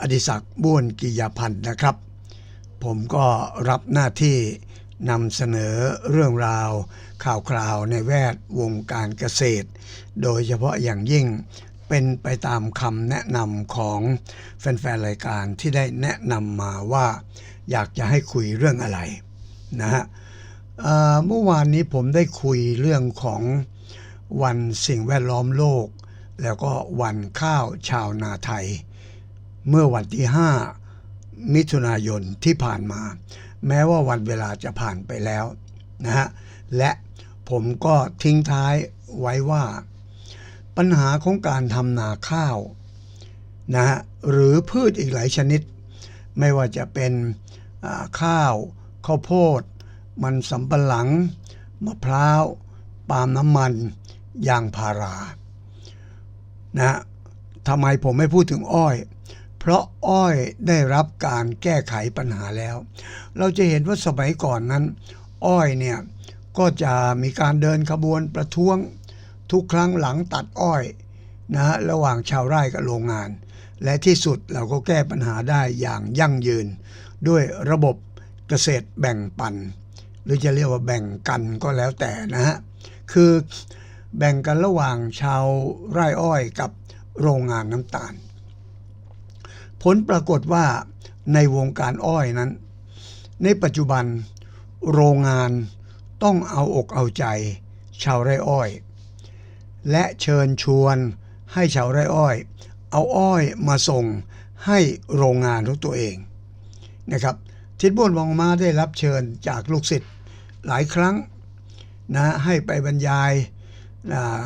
อดิศักดิ์บ้วนกิยาพันธ์นะครับ ผมก็รับหน้าที่นำเสนอเรื่องราว ข่าวคราวในแวดวงการเกษตร โดยเฉพาะอย่างยิ่งเป็นไปตามคำแนะนำของแฟนๆรายการที่ได้แนะนำมาว่าอยากจะให้คุยเรื่องอะไรนะฮะเอ่อเมื่อวานนี้ผมได้คุยเรื่องของวันสิ่งแวดล้อมโลก แล้วก็วันข้าวชาวนาไทย เมื่อวันที่ 5 มิถุนายนที่ผ่านมา แม้ว่าวันเวลาจะผ่านไปแล้วนะฮะและผมก็ทิ้งท้ายไว้ว่า ปัญหาของการทำนาข้าวนะฮะหรือพืชอีกหลายชนิด ไม่ว่าจะเป็นข้าวข้าวโพด มันสำปะหลัง มะพร้าวปาล์มน้ำมันยางพารานะทำไมผมไม่พูดถึงอ้อย เพราะอ้อยได้รับการแก้ไขปัญหาแล้ว เราจะเห็นว่าสมัยก่อนนั้น อ้อยเนี่ยก็จะมีการเดินขบวนประท้วงทุกครั้งหลังตัดอ้อยนะฮะระหว่างชาวไร่กับโรงงาน และที่สุดเราก็แก้ปัญหาได้อย่างยั่งยืน ด้วยระบบเกษตรแบ่งปัน หรือจะเรียกว่าแบ่งกันก็แล้วแต่นะฮะคือแบ่งกันระหว่างชาวไร่อ้อยกับโรงงานน้ำตาล ผลปรากฏว่าในวงการอ้อยนั้น ในปัจจุบันโรงงานต้องเอาอกเอาใจ ชาวไร่อ้อย และเชิญชวนให้ชาวไร่อ้อย เอาอ้อยมาส่งให้โรงงานของตัวเองนะครับทิดบุญวองมาได้รับเชิญจากลูกศิษย์หลายครั้งนะให้ไปบรรยาย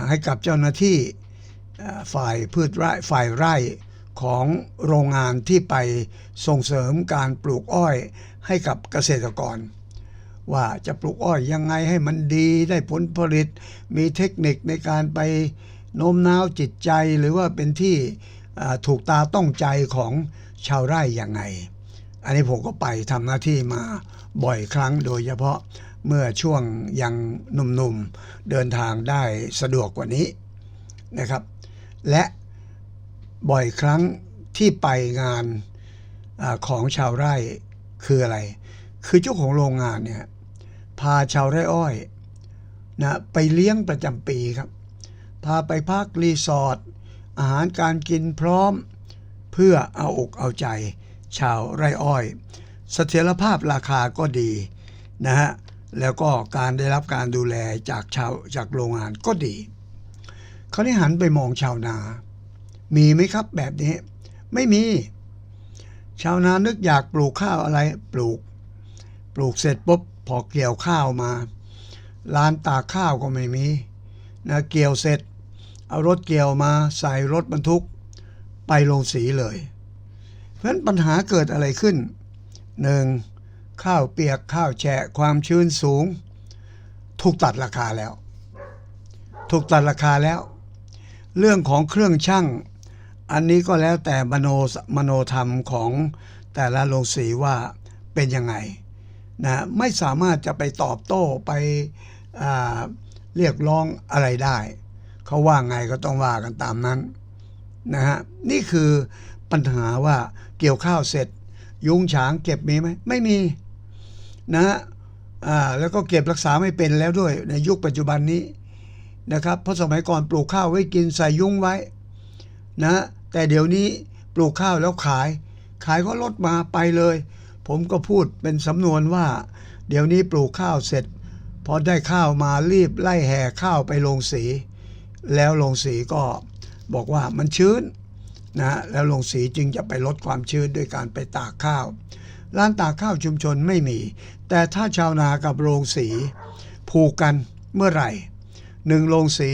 ให้กับเจ้าหน้าที่ฝ่ายพืชไร่ฝ่ายไร่ ของโรงงานที่ไปส่งเสริมการปลูกอ้อยให้กับเกษตรกร ว่าจะปลูกอ้อยยังไงให้มันดีได้ผลผลิต มีเทคนิคในการไปโน้มน้าวจิตใจหรือว่าเป็นที่ถูกตาต้องใจของชาวไร่ยังไง อันนี้ผมก็ไปทำหน้าที่มาบ่อยครั้งโดยเฉพาะเมื่อช่วงยังหนุ่มๆเดินทางได้สะดวกกว่านี้นะครับ และ บ่อยครั้งที่ไปงานอของชาวไร่คืออะไร คือเจ้าของโรงงานเนี่ยพาชาวไร่อ้อยนะไปเลี้ยงประจำปีครับ พาไปพักรีสอร์ทอาหารการกินพร้อม เพื่อเอาอกเอาใจ ชาวไร่อ้อย เสถียรภาพราคาก็ดีนะฮะแล้วก็การได้รับการดูแลจากชาวจากโรงงานก็ดี เขาได้หันไปมองชาวนา มีไหมครับแบบนี้ ไม่มี ชาวนานึกอยากปลูกข้าวอะไรปลูก ปลูกเสร็จปุ๊บพอเกี่ยวข้าวมาลานตากข้าวก็ไม่มีนะเกี่ยวเสร็จ เอารถเกี่ยวมาใส่รถบรรทุก ไปลงสีเลย เพราะฉะนั้นปัญหาเกิดอะไรขึ้นหนึ่งข้าวเปียกข้าวแฉะความชื้นสูง ถูกตัดราคาแล้ว ถูกตัดราคาแล้ว เรื่องของเครื่องช่าง อันนี้ก็แล้วแต่มโนมโนธรรมของแต่ละโรงสีว่าเป็นยังไงนะไม่สามารถจะไปตอบโต้ไปเรียกร้องอะไรได้ เขาว่าไงก็ต้องว่ากันตามนั้นนะฮะนี่คือปัญหาว่าเกี่ยวข้าวเสร็จ ยุงฉางเก็บมีไหมไม่มีนะฮะอ่าแล้วก็เก็บรักษาไม่เป็นแล้วด้วยในยุคปัจจุบันนี้นะครับเพราะสมัยก่อนปลูกข้าวไว้กินใส่ยุงไว้นะ แต่เดี๋ยวนี้ปลูกข้าวแล้วขาย ขายก็ลดมาไปเลย ผมก็พูดเป็นสำนวนว่า เดี๋ยวนี้ปลูกข้าวเสร็จพอได้ข้าวมารีบไล่แห่ข้าวไปลงสี แล้วลงสีก็บอกว่ามันชื้นนะแล้วลงสีจึงจะไปลดความชื้นด้วยการไปตากข้าว ร้านตากข้าวชุมชนไม่มี แต่ถ้าชาวนากับโรงสี ผูกกันเมื่อไหร่หนึ่งโรงสี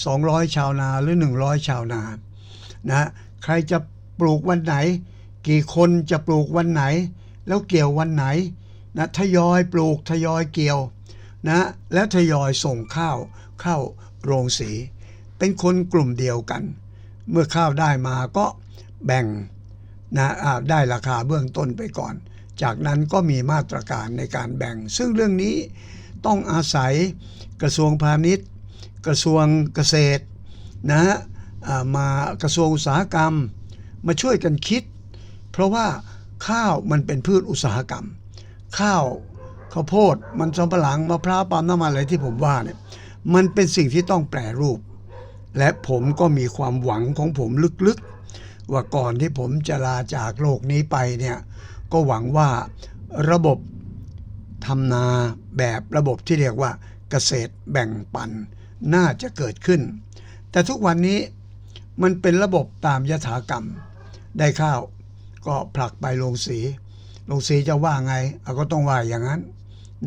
200 ชาวนาหรือ 100 ชาวนา นะใครจะปลูกวันไหน กี่คนจะปลูกวันไหน แล้วเกี่ยววันไหนนะทยอยปลูกทยอยเกี่ยวนะแล้วทยอยส่งข้าวเข้าโรงสี เป็นคนกลุ่มเดียวกัน เมื่อข้าวได้มาก็แบ่งนะได้ราคาเบื้องต้นไปก่อน จากนั้นก็มีมาตรการในการแบ่ง ซึ่งเรื่องนี้ต้องอาศัยกระทรวงพาณิชย์ กระทรวงเกษตรนะฮะ มากระทรวงอุตสาหกรรม มาช่วยกันคิด เพราะว่าข้าวมันเป็นพืชอุตสาหกรรม ข้าวข้าวโพดมันสำปะหลังมะพร้าวปาล์มน้ำมันอะไรที่ผมว่าเนี่ยมันเป็นสิ่งที่ต้องแปรรูป และผมก็มีความหวังของผมลึกๆ ว่าก่อนที่ผมจะลาจากโลกนี้ไปเนี่ยก็หวังว่าระบบทำนาแบบระบบที่เรียกว่าเกษตรแบ่งปันน่าจะเกิดขึ้น แต่ทุกวันนี้ มันเป็นระบบตามยถากรรม ได้ข้าวก็ผลักไปลงสี ลงสีจะว่าไงเอาก็ต้องว่าอย่างนั้น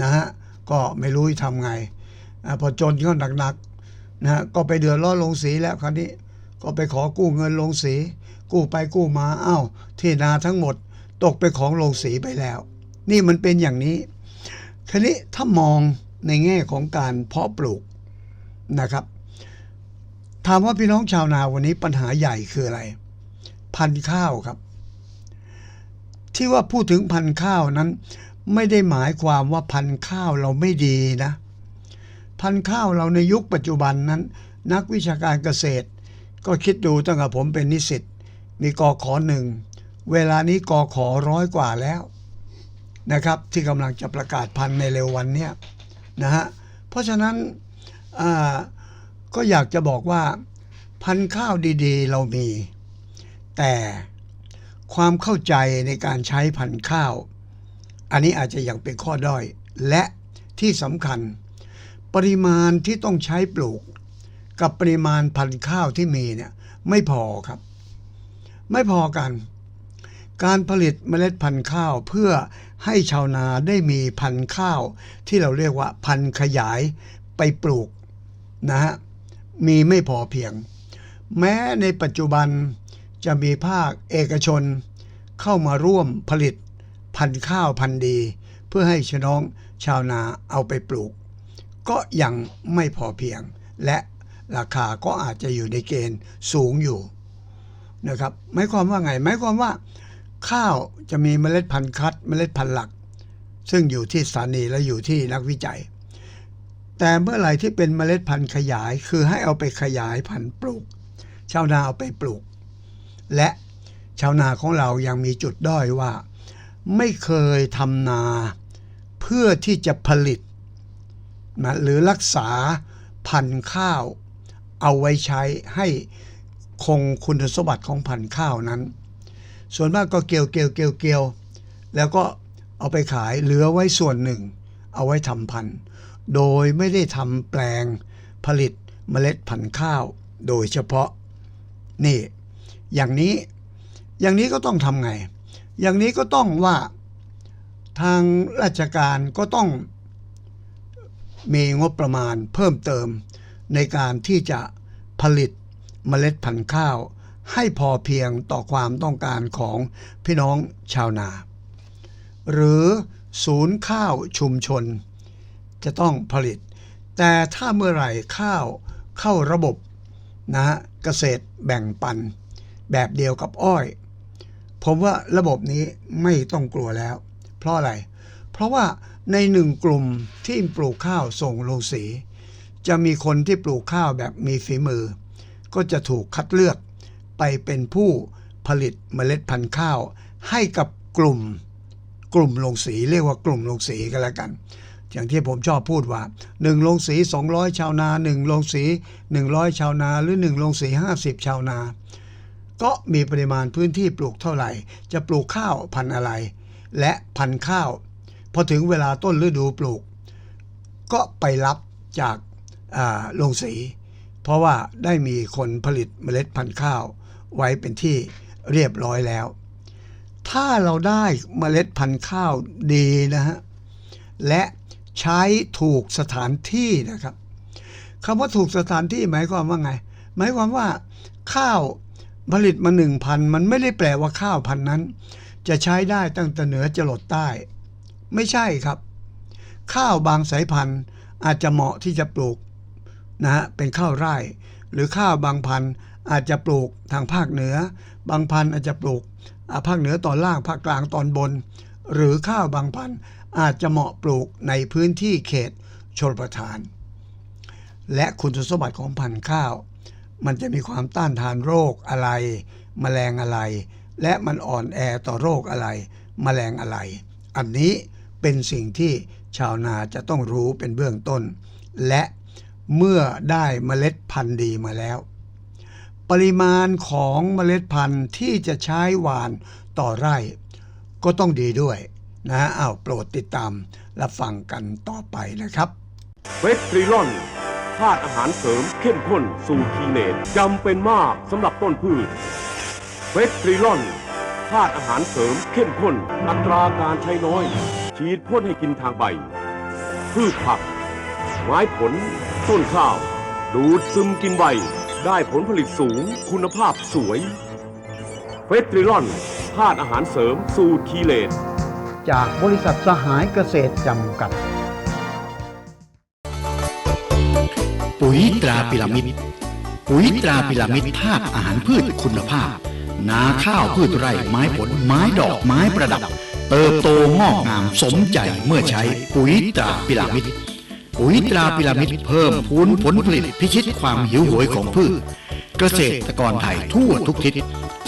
นะฮะก็ไม่รู้จะทำไงอพอจนก็หนักๆนะฮะก็ไปเดือดร้อนลงสีแล้วคราวนี้ก็ไปขอกู้เงินลงสี กู้ไปกู้มาอ้าวที่นาทั้งหมดตกไปของลงสีไปแล้ว นี่มันเป็นอย่างนี้ทีนี้ถ้ามองในแง่ของการเพาะปลูกนะครับ ถามว่าพี่น้องชาวนาวันนี้ปัญหาใหญ่คืออะไร พันข้าวครับ ที่ว่าพูดถึงพันข้าวนั้น ไม่ได้หมายความว่าพันข้าวเราไม่ดีนะ พันข้าวเราในยุคปัจจุบันนั้น นักวิชาการเกษตร ก็คิดดูตั้งแต่ผมเป็นนิสิตมีกอขอหนึ่งเวลานี้กอขอร้อยกว่าแล้วนะครับ ที่กำลังจะประกาศพันในเร็ววันเนี้ยนะฮะเพราะฉะนั้นอ่า ก็อยากจะบอกว่า พันธุ์ข้าวดีๆ เรามี แต่ความเข้าใจในการใช้พันธุ์ข้าว อันนี้อาจจะยังเป็นข้อด้อย และที่สำคัญ ปริมาณที่ต้องใช้ปลูก กับปริมาณพันธุ์ข้าวที่มีเนี่ยไม่พอครับ ไม่พอกัน การผลิตเมล็ดพันธุ์ข้าวเพื่อให้ชาวนาได้มีพันธุ์ข้าว ที่เราเรียกว่าพันธุ์ขยายไปปลูกนะฮะ มีไม่พอเพียง แม้ในปัจจุบันจะมีภาคเอกชน เข้ามาร่วมผลิตพันธุ์ข้าวพันธุ์ดี เพื่อให้ชน้องชาวนาเอาไปปลูก ก็ยังไม่พอเพียง และราคาก็อาจจะอยู่ในเกณฑ์สูงอยู่นะครับหมายความว่าไงหมายความว่า ข้าวจะมีเมล็ดพันธุ์คัด เมล็ดพันธุ์หลัก ซึ่งอยู่ที่สถานีและอยู่ที่นักวิจัย แต่เมื่อไหร่ที่เป็นเมล็ดพันธุ์ขยายคือให้เอาไปขยายพันธุ์ปลูก ชาวนาเอาไปปลูก และชาวนาของเรายังมีจุดด้อยว่า ไม่เคยทำนาเพื่อที่จะผลิตนะหรือรักษาพันธุ์ข้าว เอาไว้ใช้ให้คงคุณสมบัติของพันธุ์ข้าวนั้น ส่วนมากก็เกี่ยวเกี่ยวเกี่ยวเกี่ยวแล้วก็เอาไปขายเหลือไว้ส่วนหนึ่ง เอาไว้ทำพันธุ์ โดยไม่ได้ทำแปลงผลิตเมล็ดพันธุ์ข้าวโดยเฉพาะ นี่ อย่างนี้ อย่างนี้ก็ต้องทำไง อย่างนี้ก็ต้องว่าทางราชการก็ต้องมีงบประมาณเพิ่มเติม ในการที่จะผลิตเมล็ดพันธุ์ข้าว ให้พอเพียงต่อความต้องการของพี่น้องชาวนา หรือศูนย์ข้าวชุมชน จะต้องผลิต แต่ถ้าเมื่อไหร่ข้าวเข้าระบบนะฮะเกษตรแบ่งปัน แบบเดียวกับอ้อย ผมว่าระบบนี้ไม่ต้องกลัวแล้ว เพราะอะไร เพราะว่าในหนึ่งกลุ่มที่ปลูกข้าวส่งโรงสี จะมีคนที่ปลูกข้าวแบบมีฝีมือ ก็จะถูกคัดเลือกไปเป็นผู้ผลิตเมล็ดพันธุ์ข้าวให้กับกลุ่ม กลุ่มลงสีเรียกว่ากลุ่มลงสีกันแล้วกัน อย่างที่ผมชอบพูดว่า1ลงสี 200 ชาวนา1ลงสี 100 ชาวนาหรือ1ลงสี 50 ชาวนา ก็มีปริมาณพื้นที่ปลูกเท่าไหร่ จะปลูกข้าวพันอะไร และพันข้าว พอถึงเวลาต้นฤดูปลูก ก็ไปรับจากาโรงสี เพราะว่าได้มีคนผลิตเมล็ดพันธุ์ข้าว ไว้เป็นที่เรียบร้อยแล้ว ถ้าเราได้เมล็ดพันธุ์ข้าวดีนะฮะและ ใช้ถูกสถานที่นะครับคำว่าถูกสถานที่หมายความว่าไง หมายความว่าข้าวผลิตมาหนึ่งพันมันไม่ได้แปลว่าข้าวพันนั้น จะใช้ได้ตั้งแต่เหนือจรดใต้ ไม่ใช่ครับ ข้าวบางสายพันธุ์อาจจะเหมาะที่จะปลูกนะฮะเป็นข้าวไร่ หรือข้าวบางพันธุ์อาจจะปลูกทางภาคเหนือ บางพันธุ์อาจจะปลูกภาคเหนือตอนล่างภาคกลางตอนบน หรือข้าวบางพันธุ์อาจจะเหมาะปลูกในพื้นที่เขตชลประทาน และคุณสมบัติของพันธุ์ข้าว มันจะมีความต้านทานโรคอะไรแมลงอะไร และมันอ่อนแอต่อโรคอะไรแมลงอะไร อันนี้เป็นสิ่งที่ชาวนาจะต้องรู้เป็นเบื้องต้น และเมื่อได้เมล็ดพันธุ์ดีมาแล้ว ปริมาณของเมล็ดพันธุ์ที่จะใช้หวานต่อไร่ ก็ต้องดีด้วยนะอ้าวโปรดติดตามรับฟังกันต่อไปนะครับเวสตรีลอนธาตุอาหารเสริมเข้มข้นสูตรคีเนตจำเป็นมากสำหรับต้นพืชเวสตรีลอนธาตุอาหารเสริมเข้มข้น อัตราการใช้น้อย ฉีดพ่นให้กินทางใบ พืชผัก ไม้ผล ต้นข้าว ดูดซึมกินใบ ได้ผลผลิตสูงคุณภาพสวย เวสตรีลอนธาตุอาหารเสริมสูตรคีเลตจากบริษัทสหายเกษตรจำกัด ปุ๋ยตราพิรามิด ปุ๋ยตราพิรามิดธาตุอาหารพืชคุณภาพ นาข้าวพืชไร่ไม้ผลไม้ดอกไม้ประดับ เติบโตงอกงามสมใจเมื่อใช้ปุ๋ยตราพิรามิด ปุ๋ยตราพิรามิดเพิ่มพูนผลผลิตพิชิตความหิวโหยของพืช เกษตรกรไทยทั่วทุกทิศ